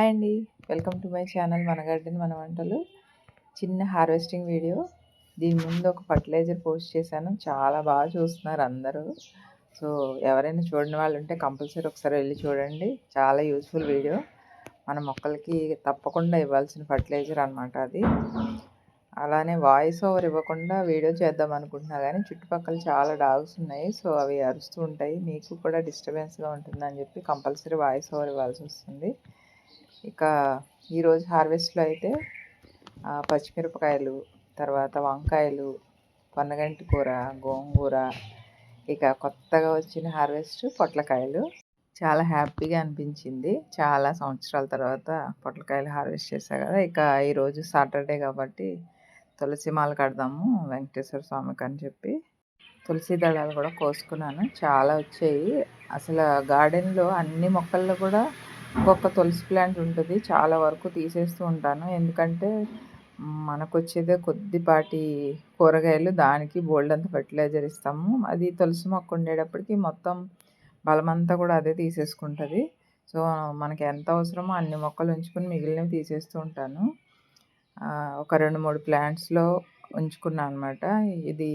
Hi అండి. Welcome to my channel మన garden మన వంటలు. చిన్న హార్వెస్టింగ్ వీడియో. దీని ముందు ఒక ఫర్టిలైజర్ పోస్ట్ చేశాను. చాలా బాగా చూస్తున్నారు అందరూ. సో ఎవరైనా చూడని వాళ్ళు ఉంటే కంపల్సరీ ఒకసారి వెళ్ళి చూడండి. చాలా యూస్ఫుల్ వీడియో. మన మొక్కలకి తప్పకుండా ఇవ్వాల్సిన ఫర్టిలైజర్ అనమాట అది. అలానే వాయిస్ ఓవర్ ఇవ్వకుండా వీడియో చేద్దాం అనుకుంటున్నా కానీ చుట్టుపక్కల చాలా డాగ్స్ ఉన్నాయి. సో అవి అరుస్తూ ఉంటాయి. మీకు కూడా డిస్టర్బెన్స్గా ఉంటుందని చెప్పి కంపల్సరీ వాయిస్ ఓవర్ ఇవ్వాల్సి వస్తుంది. ఇక ఈరోజు హార్వెస్ట్లో అయితే పచ్చిమిరపకాయలు తర్వాత వంకాయలు పన్నగంటి కూర గోంగూర ఇక కొత్తగా వచ్చిన హార్వెస్ట్ పొట్లకాయలు. చాలా హ్యాపీగా అనిపించింది. చాలా సంవత్సరాల తర్వాత పొట్లకాయలు హార్వెస్ట్ చేశా కదా. ఇక ఈరోజు సాటర్డే కాబట్టి తులసి మాల కడదాము వెంకటేశ్వర స్వామికి అని చెప్పి. తులసి దళాలు కూడా కోసుకున్నాను. చాలా వచ్చాయి. అసలు గార్డెన్లో అన్ని మొక్కల్లో కూడా ఒక్కొక్క తులసి ప్లాంట్ ఉంటుంది. చాలా వరకు తీసేస్తూ ఉంటాను. ఎందుకంటే మనకు వచ్చేదే కొద్దిపాటి కూరగాయలు దానికి బోల్డ్ అంత ఫర్టిలైజర్ ఇస్తాము. అది తులసి మొక్క ఉండేటప్పటికి మొత్తం బలమంతా కూడా అదే తీసేసుకుంటుంది. సో మనకి ఎంత అవసరమో అన్ని మొక్కలు ఉంచుకొని మిగిలినవి తీసేస్తూ ఉంటాను. ఒక రెండు మూడు ప్లాంట్స్లో ఉంచుకున్నాను అనమాట ఇది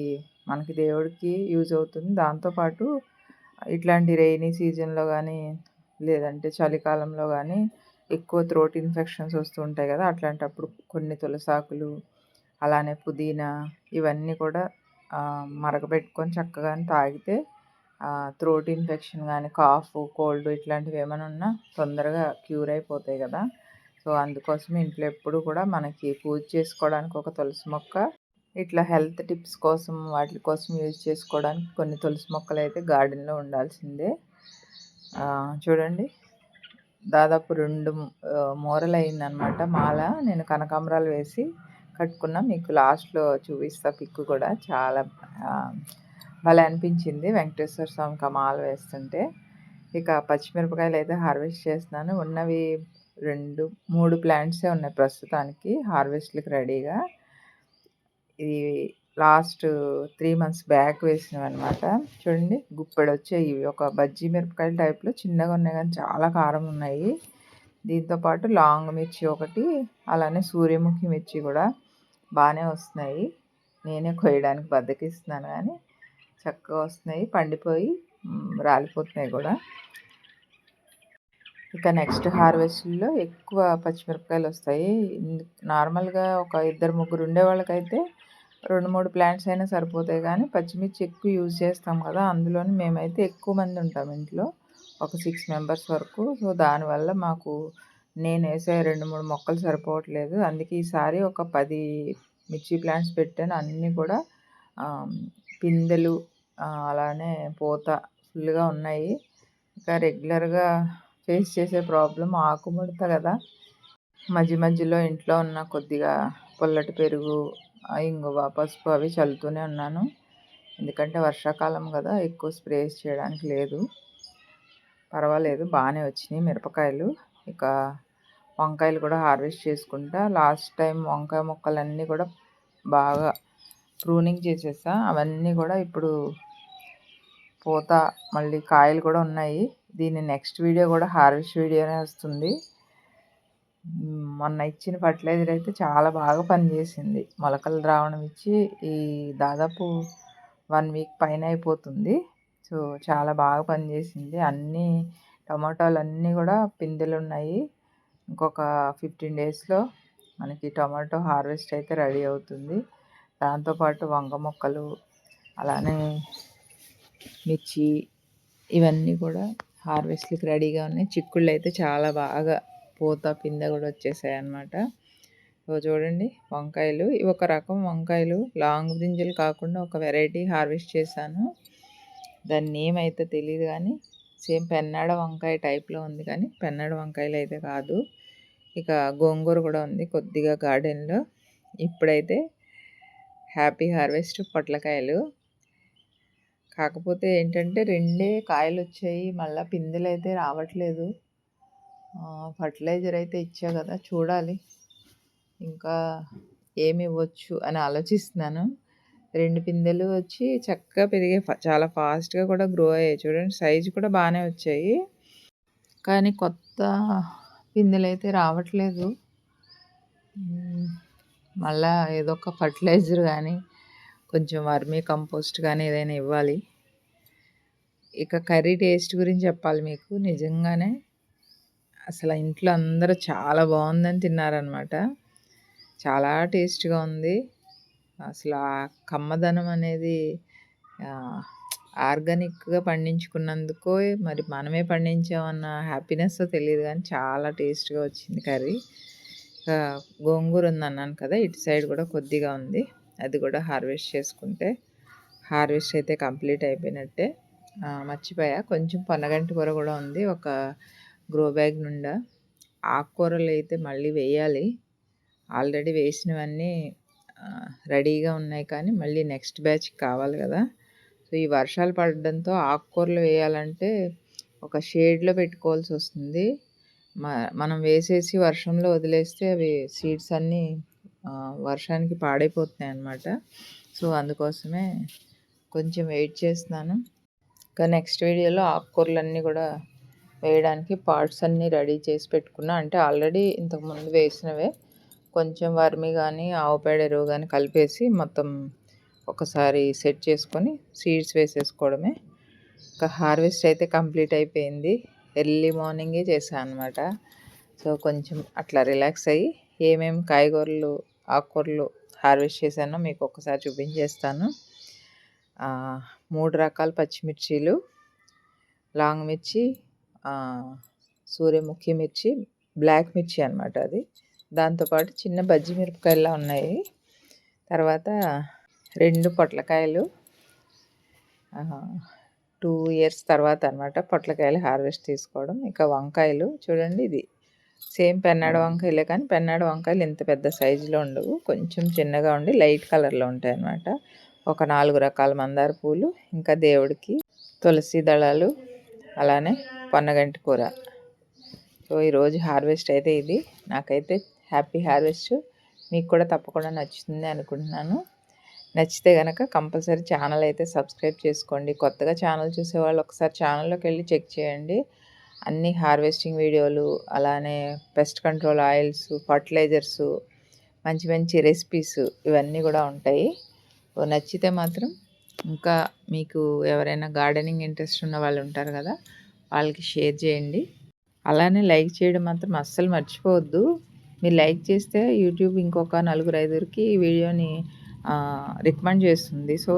మనకి దేవుడికి యూజ్ అవుతుంది. దాంతోపాటు ఇట్లాంటి రెయినీ సీజన్లో కానీ లేదంటే చలికాలంలో కానీ ఎక్కువ త్రోట్ ఇన్ఫెక్షన్స్ వస్తుంటాయి కదా అట్లాంటప్పుడు కొన్ని తులసాకులు అలానే పుదీనా ఇవన్నీ కూడా మరగపెట్టుకొని చక్కగా తాగితే త్రోట్ ఇన్ఫెక్షన్ కానీ కాఫ్ కోల్డ్ ఇట్లాంటివి ఏమైనా ఉన్నా తొందరగా క్యూర్ అయిపోతాయి కదా. సో అందుకోసం ఇంట్లో ఎప్పుడు కూడా మనకి పూజ చేసుకోవడానికి ఒక తులసి మొక్క ఇట్లా హెల్త్ టిప్స్ కోసం వాటి కోసం యూజ్ చేసుకోవడానికి కొన్ని తులసి మొక్కలు అయితే గార్డెన్లో ఉండాల్సిందే. చూడండి. దాదాపు రెండు మూరలు అయిందనమాట మాల. నేను కనకాంబరాలు వేసి కట్టుకున్నా. మీకు లాస్ట్లో చూపిస్తా పిక్ కూడా. చాలా భలే అనిపించింది వెంకటేశ్వర స్వామికి మాల వేస్తుంటే. ఇక పచ్చిమిరపకాయలు అయితే హార్వెస్ట్ చేస్తున్నాను. ఉన్నవి రెండు మూడు ప్లాంట్సే ఉన్నాయి ప్రస్తుతానికి హార్వెస్ట్లకు రెడీగా. ఇది లాస్ట్ త్రీ మంత్స్ బ్యాక్ వేసినవి అనమాట చూడండి గుప్పెడు వచ్చాయి ఇవి. ఒక బజ్జీ మిరపకాయల టైప్లో చిన్నగా ఉన్నాయి కానీ చాలా కారం ఉన్నాయి. దీంతోపాటు లాంగ్ మిర్చి ఒకటి అలానే సూర్యముఖి మిర్చి కూడా బాగానే వస్తున్నాయి. నేనే కొయ్యడానికి బద్దకిస్తున్నాను కానీ చక్కగా వస్తున్నాయి. పండిపోయి రాలిపోతున్నాయి కూడా. ఇక నెక్స్ట్ హార్వెస్ట్లో ఎక్కువ పచ్చిమిరపకాయలు వస్తాయి. నార్మల్గా ఒక ఇద్దరు ముగ్గురు ఉండే వాళ్ళకైతే రెండు మూడు ప్లాంట్స్ అయినా సరిపోతాయి. కానీ పచ్చిమిర్చి ఎక్కువ యూజ్ చేస్తాం కదా అందులోని మేమైతే ఎక్కువ మంది ఉంటాం ఇంట్లో. ఒక సిక్స్ మెంబర్స్ వరకు. సో దానివల్ల మాకు నేను వేసే రెండు మూడు మొక్కలు సరిపోవట్లేదు. అందుకే ఈసారి ఒక పది మిర్చి ప్లాంట్స్ పెట్టాను. అన్నీ కూడా పిందెలు అలానే పూత ఫుల్గా ఉన్నాయి. ఇంకా రెగ్యులర్గా ఫేస్ చేసే ప్రాబ్లం ఆకుముడత కదా. మధ్య మధ్యలో ఇంట్లో ఉన్న కొద్దిగా పొల్లటి పెరుగు ఇంగువ పసుపు అవి చల్లుతూనే ఉన్నాను. ఎందుకంటే వర్షాకాలం కదా ఎక్కువ స్ప్రేస్ చేయడానికి లేదు. పర్వాలేదు బాగానే వచ్చినాయి మిరపకాయలు. ఇక వంకాయలు కూడా హార్వెస్ట్ చేసుకుంటా. లాస్ట్ టైం వంకాయ మొక్కలన్నీ కూడా బాగా ప్రూనింగ్ చేసేసా. అవన్నీ కూడా ఇప్పుడు పూత. మళ్ళీ కాయలు కూడా ఉన్నాయి. దీని నెక్స్ట్ వీడియో కూడా హార్వెస్ట్ వీడియోనే వస్తుంది. మొన్న ఇచ్చిన ఫర్టిలైజర్ అయితే చాలా బాగా పనిచేసింది. మొలకలు రావడం ఇచ్చి ఈ దాదాపు వన్ వీక్ పైన అయిపోతుంది. సో చాలా బాగా పనిచేసింది. అన్నీ టమాటాలు అన్నీ కూడా పిందెలు ఉన్నాయి. ఇంకొక ఫిఫ్టీన్ డేస్లో మనకి టమాటో హార్వెస్ట్ అయితే రెడీ అవుతుంది. దాంతోపాటు వంగ మొక్కలు అలానే మిర్చి ఇవన్నీ కూడా హార్వెస్ట్కి రెడీగా ఉన్నాయి. చిక్కుళ్ళు అయితే చాలా బాగా పూత పిందె కూడా వచ్చేసాయి అన్నమాట. చూడండి వంకాయలు. ఇవి ఒక రకం వంకాయలు. లాంగ్ బ్రింజలు కాకుండా ఒక వెరైటీ హార్వెస్ట్ చేశాను. దాని నేమ్ అయితే తెలియదు కానీ సేమ్ పెన్నాడ వంకాయ టైప్లో ఉంది కానీ పెన్నాడ వంకాయలు అయితే కాదు. ఇక గోంగూర కూడా ఉంది కొద్దిగా గార్డెన్లో. ఇప్పుడైతే హ్యాపీ హార్వెస్ట్ పొట్లకాయలు. కాకపోతే ఏంటంటే రెండే కాయలు వచ్చాయి. మళ్ళీ పిందెలు అయితే రావట్లేదు. ఫర్టిలైజర్ అయితే ఇచ్చా కదా చూడాలి. ఇంకా ఏమి ఇవ్వచ్చు అని ఆలోచిస్తున్నాను. రెండు పిందెలు వచ్చి చక్కగా పెరిగే చాలా ఫాస్ట్గా కూడా గ్రో అయ్యాయి. చూడండి సైజు కూడా బాగానే వచ్చాయి. కానీ కొత్త పిందెలు అయితే రావట్లేదు మళ్ళా ఏదో ఒక ఫర్టిలైజర్ కానీ కొంచెం వర్మీ కంపోస్ట్ కానీ ఏదైనా ఇవ్వాలి. ఇక కర్రీ టేస్ట్ గురించి చెప్పాలి మీకు. నిజంగానే అసలు ఇంట్లో అందరూ చాలా బాగుందని తిన్నారనమాట చాలా టేస్ట్గా ఉంది. అసలు ఆ కమ్మదనం అనేది ఆర్గానిక్గా పండించుకున్నందుకో మరి మనమే పండించామన్న హ్యాపీనెస్ తెలియదు కానీ చాలా టేస్ట్గా వచ్చింది కర్రీ. గోంగూర ఉంది అన్నాను కదా ఇటు సైడ్ కూడా కొద్దిగా ఉంది. అది కూడా హార్వెస్ట్ చేసుకుంటే హార్వెస్ట్ అయితే కంప్లీట్ అయిపోయినట్టే. మర్చిపోయా. కొంచెం పొన్నగంటి కూర కూడా ఉంది. ఒక గ్రో బ్యాగ్ నుండా ఆకుకూరలు అయితే మళ్ళీ వేయాలి. ఆల్రెడీ వేసినవన్నీ రెడీగా ఉన్నాయి కానీ మళ్ళీ నెక్స్ట్ బ్యాచ్ కావాలి కదా. సో ఈ వర్షాలు పడడంతో ఆకుకూరలు వేయాలంటే ఒక షేడ్లో పెట్టుకోవాల్సి వస్తుంది. మనం వేసేసి వర్షంలో వదిలేస్తే అవి సీడ్స్ అన్నీ వర్షానికి పాడైపోతున్నాయి అన్నమాట. సో అందుకోసమే కొంచెం వెయిట్ చేస్తున్నాను. ఇంకా నెక్స్ట్ వీడియోలో ఆకుకూరలన్నీ కూడా వేయడానికి పార్ట్స్ అన్నీ రెడీ చేసి పెట్టుకున్నా. అంటే ఆల్రెడీ ఇంతకుముందు వేసినవే. కొంచెం వర్మి కానీ ఆవు పేడ ఎరువు కానీ కలిపేసి మొత్తం ఒకసారి సెట్ చేసుకొని సీడ్స్ వేసేసుకోవడమే. ఇంకా హార్వెస్ట్ అయితే కంప్లీట్ అయిపోయింది. ఎర్లీ మార్నింగే చేశాను అనమాట సో కొంచెం అట్లా రిలాక్స్ అయ్యి ఏమేమి కాయగూరలు ఆకుకూరలు హార్వెస్ట్ చేశానో మీకు ఒకసారి చూపించేస్తాను. మూడు రకాల పచ్చిమిర్చీలు లాంగ్ మిర్చి సూర్యముఖి మిర్చి బ్లాక్ మిర్చి అనమాట అది. దాంతోపాటు చిన్న బజ్జి మిరపకాయలా ఉన్నాయి. తర్వాత రెండు పొట్లకాయలు. టూ ఇయర్స్ తర్వాత అనమాట పొట్లకాయలు హార్వెస్ట్ తీసుకోవడం. ఇంకా వంకాయలు చూడండి ఇది. సేమ్ పెన్నాడు వంకాయలే కానీ పెన్నాడు వంకాయలు ఇంత పెద్ద సైజులో ఉండవు. కొంచెం చిన్నగా ఉండి లైట్ కలర్లో ఉంటాయి అన్నమాట. ఒక నాలుగు రకాల మందార పూలు ఇంకా దేవుడికి తులసి దళాలు అలానే పన్నగంటి కూర. సో ఈరోజు హార్వెస్ట్ అయితే ఇది. నాకైతే హ్యాపీ హార్వెస్ట్. మీకు కూడా తప్పకుండా నచ్చుతుంది అనుకుంటున్నాను. నచ్చితే కనుక కంపల్సరీ ఛానల్ అయితే సబ్స్క్రైబ్ చేసుకోండి. కొత్తగా ఛానల్ చూసేవాళ్ళు ఒకసారి ఛానల్లోకి వెళ్ళి చెక్ చేయండి. అన్ని హార్వెస్టింగ్ వీడియోలు అలానే పెస్ట్ కంట్రోల్ ఆయిల్స్ ఫర్టిలైజర్స్ మంచి మంచి రెసిపీస్ ఇవన్నీ కూడా ఉంటాయి. నచ్చితే మాత్రం ఇంకా మీకు ఎవరైనా గార్డెనింగ్ ఇంట్రెస్ట్ ఉన్న వాళ్ళు ఉంటారు కదా వాళ్ళకి షేర్ చేయండి. అలానే లైక్ చేయడం మాత్రం అస్సలు మర్చిపోవద్దు. మీరు లైక్ చేస్తే యూట్యూబ్ ఇంకొక నలుగురు ఐదుగురికి ఈ వీడియోని రికమెండ్ చేస్తుంది. సో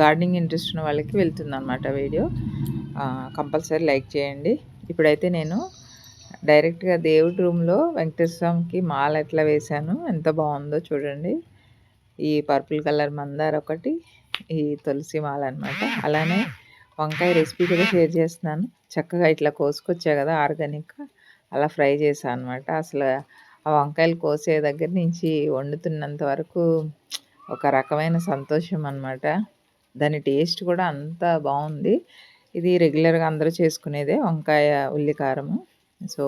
గార్డెనింగ్ ఇంట్రెస్ట్ ఉన్న వాళ్ళకి వెళ్తుంది అనమాట వీడియో. కంపల్సరీ లైక్ చేయండి. ఇప్పుడైతే నేను డైరెక్ట్గా దేవుడి రూమ్లో వెంకటేశ్వర స్వామికి మాల ఎట్లా వేశాను ఎంత బాగుందో చూడండి. ఈ పర్పుల్ కలర్ మందార ఒకటి ఈ తులసి మాల అనమాట అలానే వంకాయ రెసిపీ కూడా షేర్ చేస్తున్నాను. చక్కగా ఇట్లా కోసుకొచ్చా కదా ఆర్గానిక్ అలా ఫ్రై చేశాను అనమాట అసలు ఆ వంకాయలు కోసే దగ్గర నుంచి వండుతున్నంత వరకు ఒక రకమైన సంతోషం అనమాట దాని టేస్ట్ కూడా అంత బాగుంది. ఇది రెగ్యులర్గా అందరూ చేసుకునేదే వంకాయ ఉల్లికారము. సో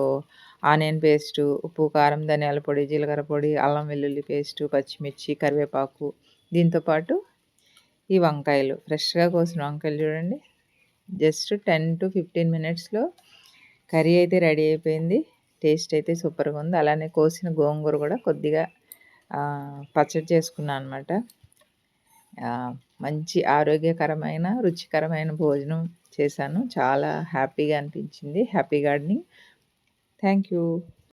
ఆనియన్ పేస్టు ఉప్పు కారం ధనియాల పొడి జీలకర్ర పొడి అల్లం వెల్లుల్లి పేస్టు పచ్చిమిర్చి కరివేపాకు. దీంతోపాటు ఈ వంకాయలు. ఫ్రెష్గా కోసిన వంకాయలు చూడండి. జస్ట్ టెన్ టు ఫిఫ్టీన్ మినిట్స్లో కర్రీ అయితే రెడీ అయిపోయింది. టేస్ట్ అయితే సూపర్గా ఉంది. అలానే కోసిన గోంగూర కూడా కొద్దిగా పచ్చడి చేసుకున్నాను అనమాట మంచి ఆరోగ్యకరమైన రుచికరమైన భోజనం చేశాను. చాలా హ్యాపీగా అనిపించింది. Happy gardening. Thank you